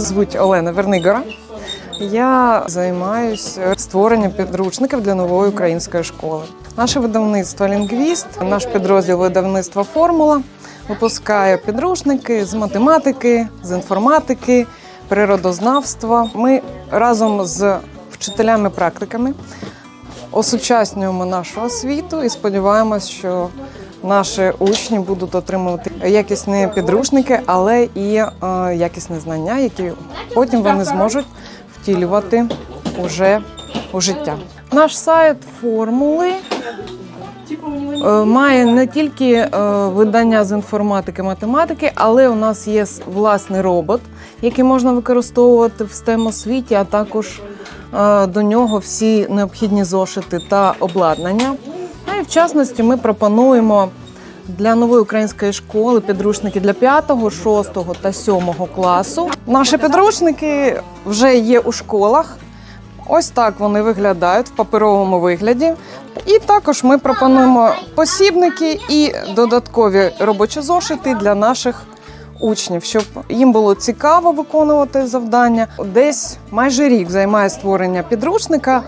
звуть Олена Вернигора. Я займаюся створенням підручників для нової української школи. Наше видавництво Лінгвіст, наш підрозділ видавництва Формула випускає підручники з математики, з інформатики, природознавства. Ми разом з вчителями-практиками осучаснюємо нашу освіту і сподіваємось, що наші учні будуть отримувати якісні підручники, але і е, якісні знання, які потім вони зможуть втілювати уже у життя. Наш сайт формули е, має не тільки е, видання з інформатики, математики, але у нас є власний робот, який можна використовувати в STEM освіті, а також до нього всі необхідні зошити та обладнання. Ну і в частності ми пропонуємо для нової української школи підручники для 5, 6 та 7 класу. Наші підручники вже є у школах. Ось так вони виглядають в паперовому вигляді. І також ми пропонуємо посібники і додаткові робочі зошити для наших учнів, щоб їм було цікаво виконувати завдання. Десь майже рік займає створення підручника.